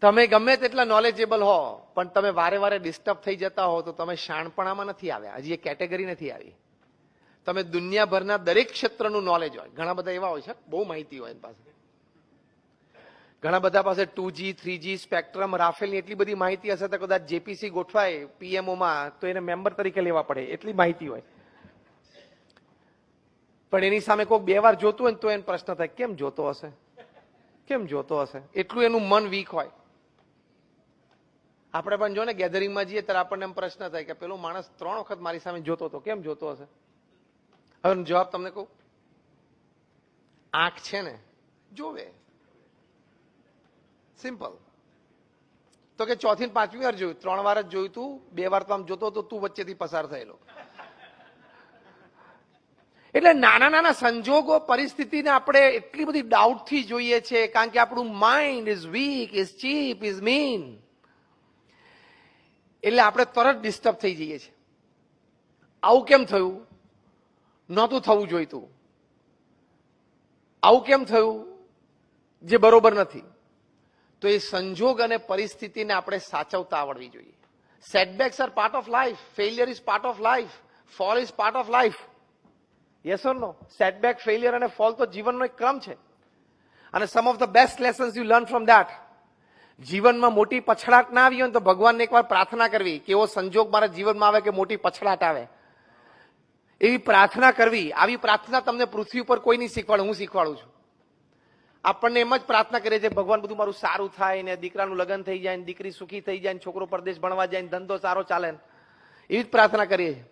તમે ગમે તેટલા નોલેજેબલ હો, પણ તમે વારે વારે ડિસ્ટર્બ થઈ જતા હો, તો તમે શાણપણામાં નથી આવ્યા. હજી એ કેટેગરી નથી આવી. તમે દુનિયાભરના દરેક ક્ષેત્રનું નોલેજ હોય. ઘણા બધા એવા હોય છે, બહુ માહિતી હોય એની પાસે. ઘણા બધા પાસે two G three G spectrum, રાફેલની એટલી બધી માહિતી હશે તો કદાચ જેપીસી ગોઠવાય પીએમઓમાં, તો એને મેમ્બર તરીકે લેવા પડે. એટલી માહિતી હોય. પણ એની સામે કોઈ બે વાર જોતું હોય ને તો એને પ્રશ્ન થાય, કેમ જોતો હશે? કેમ જોતો હશે? એટલું એનું મન વીક હોય. આપણે પણ જો ને ગેધરિંગમાં જઈએ ત્યારે આપણને એમ પ્રશ્ન થાય કે પેલો માણસ ત્રણ વખત મારી સામે જોતો હતો, કેમ જોતો હશે? હવે જવાબ તમને કહું. આંખ છે ને જોવે. સિમ્પલ તો કે ચોથી પાંચમી વાર જોયું, ત્રણ વાર જ જોયું તું, બે વાર તો આમ જોતો તો તું વચ્ચેથી પસાર થયેલો. એટલે નાના નાના સંજોગો, પરિસ્થિતિને આપણે એટલી બધી ડાઉટથી જોઈએ છે, કારણ કે આપણું mind is weak is cheap is mean એટલે આપણે તરત ડિસ્ટર્બ થઈ જઈએ છીએ. આવું કેમ થયું? નહોતું થવું જોઈતું. આવું કેમ થયું? જે બરોબર નથી. તો એ સંજોગ અને પરિસ્થિતિને આપણે સાચવતા આવડવી જોઈએ. Setbacks are part of life failure is part of life fall is part of life yes or no setback failure અને ફોલ તો જીવનનો એક ક્રમ છે. અને some of the best lessons you learn from that જીવનમાં મોટી પછડાટ ના આવી હોય તો ભગવાનને એકવાર પ્રાર્થના કરવી. કે એવો સંજોગ મારા જીવનમાં આવે કે મોટી પછડાટ આવે. એવી પ્રાર્થના કરવી. આવી પ્રાર્થના તમને પૃથ્વી ઉપર કોઈ નહીં શીખવાડે, હું શીખવાડું છું. આપણને એમ જ પ્રાર્થના કરીએ છીએ, ભગવાન બધું મારું સારું થાય ને દીકરાનું લગ્ન થઈ જાય ને દીકરી સુખી થઈ જાય ને છોકરો પરદેશ ભણવા જાય ને ધંધો સારો ચાલે એવી જ પ્રાર્થના કરીએ છીએ.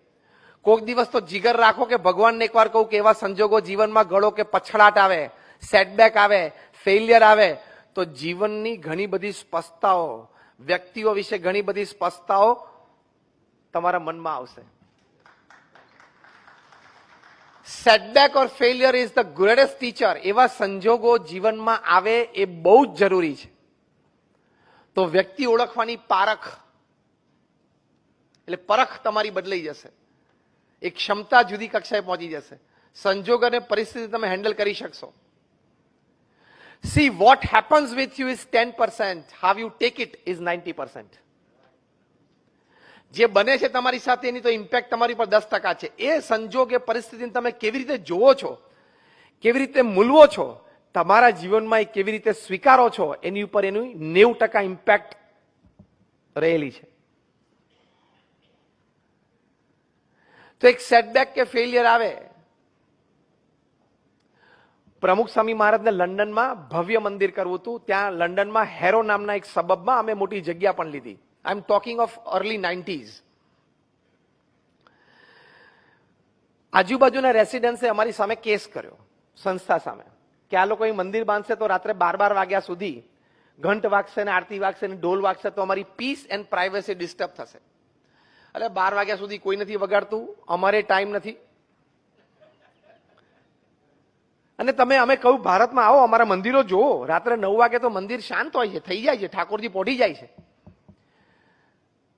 કોઈક દિવસ તો જીગર રાખો કે ભગવાનને એકવાર કહું કે એવા સંજોગો જીવનમાં ઘડો કે પછડાટ આવે સેટબેક આવે ફેલિયર આવે. તો જીવનની ઘણી બધી સ્પષ્ટતાઓ, વ્યક્તિઓ વિશે ઘણી બધી સ્પષ્ટતાઓ તમારા મનમાં આવશે. Setback or failure is the greatest teacher એવા સંજોગો જીવનમાં આવે એ બહુ જ જરૂરી છે. તો વ્યક્તિ ઓળખવાની પારખ, એટલે પરખ તમારી બદલાઈ જશે. એ ક્ષમતા જુદી કક્ષાએ પહોંચી જશે. સંજોગ અને પરિસ્થિતિ તમે હેન્ડલ કરી શકશો. See what happens with you is ten percent how you take it is ninety percent જે બને છે તમારી સાથે, એની તો ઇમ્પેક્ટ તમારી પર દસ ટકા છે. એ સંજોગ, એ પરિસ્થિતિને તમે કેવી રીતે જોવો છો, કેવી રીતે મૂલવો છો, તમારા જીવનમાં એ કેવી રીતે સ્વીકારો છો, એની ઉપર એનું નેવું ટકા ઇમ્પેક્ટ રહેલી છે. તો એક સેટબેક કે ફેલિયર આવે પ્રમુખ સ્વામી મહારાજને લંડનમાં ભવ્ય મંદિર કરવું હતું. ત્યાં લંડનમાં હેરો નામના એક સબબમાં અમે મોટી જગ્યા પણ લીધી. I am talking of early nineties આજુબાજુના રેસિડેન્સે અમારી સામે કેસ કર્યો, સંસ્થા સામે. કે આ લોકો મંદિર બાંધશે તો રાત્રે બાર બાર વાગ્યા સુધી ઘંટ વાગશે ને આરતી વાગશે ને ઢોલ વાગશે તો અમારી પીસ એન્ડ પ્રાઇવસી ડિસ્ટર્બ થશે. એટલે બાર વાગ્યા સુધી કોઈ નથી વગાડતું, અમારે ટાઈમ નથી. અને તમે અમે કહ્યું ભારતમાં આવો, અમારા મંદિરો જુઓ. રાત્રે નવ વાગે તો મંદિર શાંત હોય છે, થઈ જાય છે, ઠાકોરજી પોઢી જાય છે.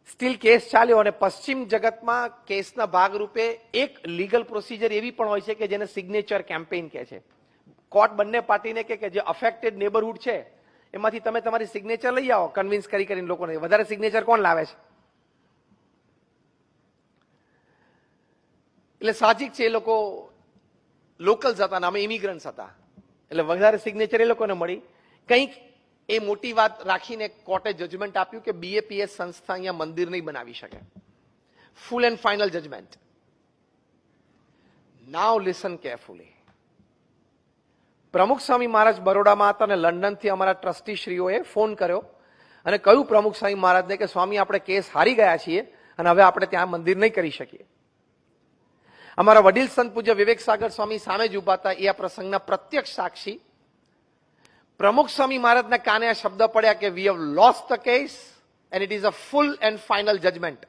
સ્ટીલ કેસ ચાલ્યો અને પશ્ચિમ જગતમાં કેસના ભાગરૂપે એક લીગલ પ્રોસિજર એવી પણ હોય છે કે જેને સિગ્નેચર કેમ્પેઇન કહે છે. કોર્ટ બંને પાર્ટીને કે કે જે અફેક્ટેડ નેબરહુડ છે, એમાંથી તમે તમારી સિગ્નેચર લઈ આવો કન્વિન્સ કરી કરીને લોકોને. વધારે સિગ્નેચર કોણ લાવે છે? એટલે સાહજિક છે એ લોકો લોકલ્સ હતા ને અમે ઇમિગ્રન્ટ્સ હતા. એટલે વધારે સિગ્નેચર એ લોકોને મળી. કંઈક એ મોટી વાત રાખીને કોર્ટે જજમેન્ટ આપ્યું કે બીએપીએસ સંસ્થા અહીંયા મંદિર નહીં બનાવી શકે. Full and final judgement now listen carefully Pramukh Swami Maharaj બરોડામાં હતા અને લંડનથી અમારા ટ્રસ્ટીશ્રીઓએ ફોન કર્યો અને કહ્યું પ્રમુખ સ્વામી મહારાજને કે સ્વામી, આપણે કેસ હારી ગયા છીએ અને હવે આપણે ત્યાં મંદિર નહીં કરી શકીએ. અમારા વડીલ સંત પૂજ્ય વિવેક સાગર સ્વામી સામે જ ઊભા હતા. એ આ પ્રસંગના પ્રત્યક્ષ સાક્ષી. પ્રમુખ સ્વામી મહારાજના કાને આ શબ્દ પડ્યા કે we have lost the case and it is a full and final judgement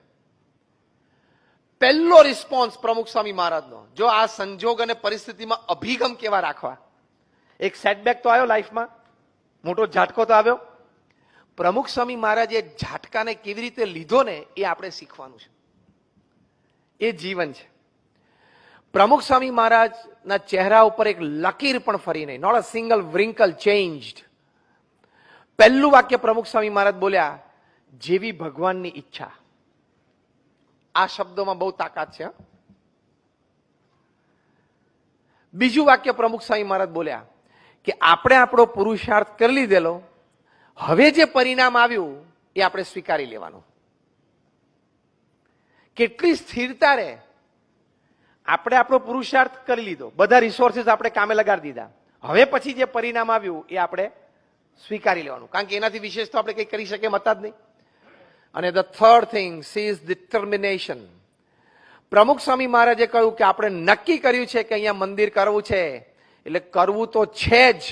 પહેલો રિસ્પોન્સ પ્રમુખ સ્વામી મહારાજનો. જો આ સંજોગ અને પરિસ્થિતિમાં અભિગમ કેવા રાખવા? એક સેટબેક તો આવ્યો લાઈફમાં મોટો ઝાટકો તો આવ્યો. પ્રમુખ સ્વામી મહારાજે ઝાટકાને કેવી રીતે લીધો ને એ આપણે શીખવાનું છે. એ જીવન છે. પ્રમુખ સ્વામી મહારાજના ચહેરા ઉપર એક લકીર પણ ફરી નહીં. Not a single wrinkle changed પહેલું વાક્ય પ્રમુખ સ્વામી મહારાજ બોલ્યા, જેવી ભગવાનની ઈચ્છા. આ શબ્દોમાં બહુ તાકાત છે બીજું વાક્ય પ્રમુખ સ્વામી મહારાજ બોલ્યા, કે આપણે આપણો પુરુષાર્થ કરી લીધેલો, હવે જે પરિણામ આવ્યું એ આપણે સ્વીકારી લેવાનું. કેટલી સ્થિરતા રહે આપણે આપણો પુરુષાર્થ કરી લીધો. બધા રિસોર્સિસ આપણે કામે લગાડી દીધા. હવે પછી જે પરિણામ આવ્યું એ આપણે સ્વીકારી લેવાનું. કારણ કે એનાથી વિશેષ તો આપણે કંઈ કરી શકીએ મતા જ નહીં. અને the third thing sees determination Pramukh Swami મહારાજે કહ્યું કે આપણે નક્કી કર્યું છે કે અહીંયા મંદિર કરવું છે. એટલે કરવું તો છે જ.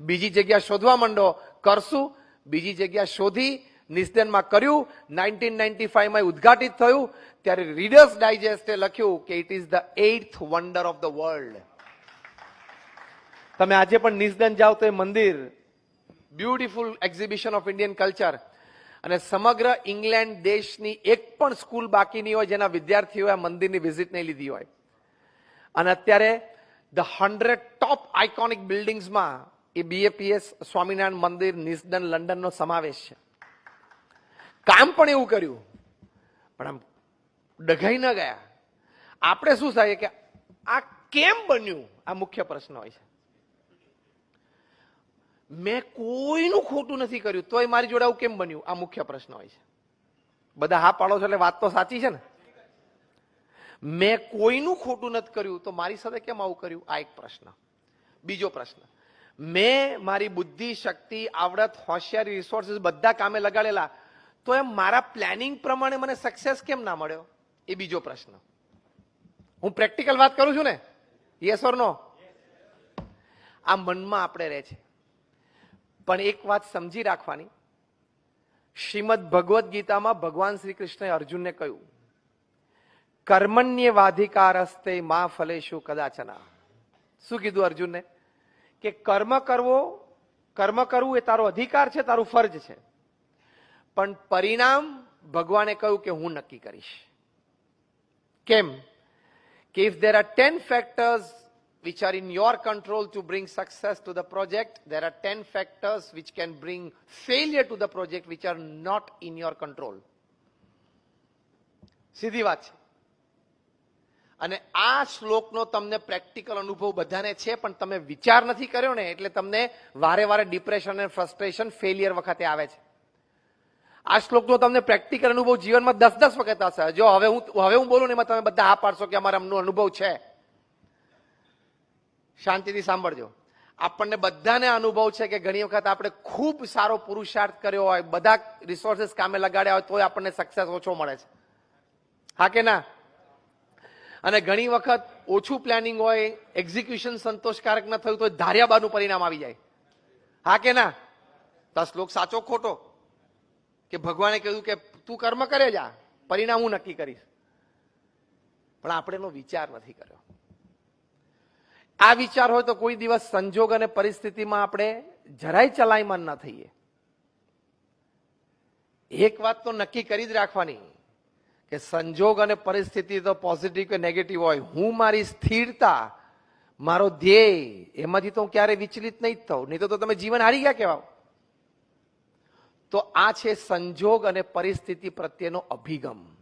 બીજી જગ્યા શોધવા માંડો. કરશું, બીજી જગ્યા શોધી નિસ્દનમાં કર્યું. નાઇન્ટીન નાઇન્ટી ફાઈવમાં ઉદઘાટિત થયું. ત્યારે રીડર્સ ડાયજેસ્ટે લખ્યું કે it is the eighth wonder of the world તમે આજે પણ નિસ્દન જાઓ તો એ મંદિર. Beautiful exhibition of Indian culture અને સમગ્ર ઇંગ્લેન્ડ દેશની એક પણ સ્કૂલ બાકી નહીં હોય જેના વિદ્યાર્થીઓએ મંદિરની વિઝિટ નહીં લીધી હોય. અને અત્યારે ધ હંડ્રેડ ટોપ આઇકોનિક બિલ્ડિંગ્સમાં એ બીએપીએસ સ્વામિનારાયણ મંદિર નિસ્દન લંડનનો સમાવેશ છે. કામ પણ એવું કર્યું. પણ આમ ડઘાઈ ન ગયા. આપણે શું થાય કે આ કેમ બન્યું? આ મુખ્ય પ્રશ્ન હોય છે. મેં કોઈનું ખોટું નથી કર્યું. તોય મારી જોડે આવું કેમ બન્યું? આ મુખ્ય પ્રશ્ન હોય છે. બધા હા પાડો છો એટલે વાત તો સાચી છે ને? મેં કોઈનું ખોટું નથી કર્યું. તો મારી સાથે કેમ આવું કર્યું? આ એક પ્રશ્ન. બીજો પ્રશ્ન. મેં મારી બુદ્ધિ, શક્તિ, આવડત, હોશિયારી રિસોર્સિસ બધા કામે લગાડેલા. તો એમ મારા પ્લાનિંગ પ્રમાણે મને સક્સેસ કેમ ના મળ્યો? એ બીજો પ્રશ્ન. હું પ્રેક્ટિકલ વાત કરું છું ને? યસ ઓર નો આ મનમાં આપણે રહે છે. પણ એક વાત સમજી રાખવાની. શ્રીમદ ભગવદ્ ગીતામાં ભગવાન શ્રી કૃષ્ણએ અર્જુનને કહ્યું કર્મણ્ય વાધિકારસ્તે મા ફલેશુ કદાચના. શું કીધું અર્જુનને? કે કર્મ કરવો, કર્મ કરવું એ તારો અધિકાર છે, તારું ફરજ છે. પણ પરિણામ ભગવાને કહ્યું કે હું નક્કી કરીશ કેમ કે if there are 10 factors which are in your control to bring success to the project, there are 10 factors which can bring failure to the project which are not in your control. સીધી વાત છે અને આ શ્લોકનો તમને practical અનુભવ બધાને છે પણ તમે વિચાર નથી કર્યો ને એટલે તમને વારે વારે ડિપ્રેશન અને ફ્રસ્ટ્રેશન ફેલિયર વખતે આવે છે આ શ્લોકનો તમને પ્રેક્ટિકલ અનુભવ જીવનમાં દસ દસ વખત હશે. જો હવે હું હવે હું બોલું ને એમાં તમે બધા હા પાડશો કે અમારા અમનો અનુભવ છે. શાંતિથી સાંભળજો. આપણને બધાને અનુભવ છે કે ઘણી વખત આપણે ખૂબ સારો પુરુષાર્થ કર્યો હોય, બધા રિસોર્સિસ કામે લગાડ્યા હોય, તોય આપણને સક્સેસ ઓછો મળે છે. હા કે ના? અને ઘણી વખત ઓછું પ્લાનિંગ હોય એક્ઝિક્યુશન સંતોષકારક ન થયું તો ધાર્યાબાનું પરિણામ આવી જાય. હા કે ના? તો શ્લોક સાચો ખોટો? કે ભગવાને કહ્યું કે તું કર્મ કરે જા, પરિણામ હું નક્કી કરીશ. પણ આપણે એનો વિચાર નથી કર્યો. આ વિચાર હોય તો કોઈ દિવસ સંજોગ અને પરિસ્થિતિમાં આપણે જરાય ચલાયમાન ના થઈએ. એક વાત તો નક્કી કરી જ રાખવાની કે સંજોગ અને પરિસ્થિતિ તો પોઝિટિવ કે નેગેટિવ હોય. હું મારી સ્થિરતા, મારો ધ્યેય, એમાંથી તો હું ક્યારે વિચલિત નહીં જ થઉં. નહીં તો તમે જીવન હારી ગયા કેવા તો આ છે સંજોગ અને પરિસ્થિતિ પ્રત્યેનો અભિગમ.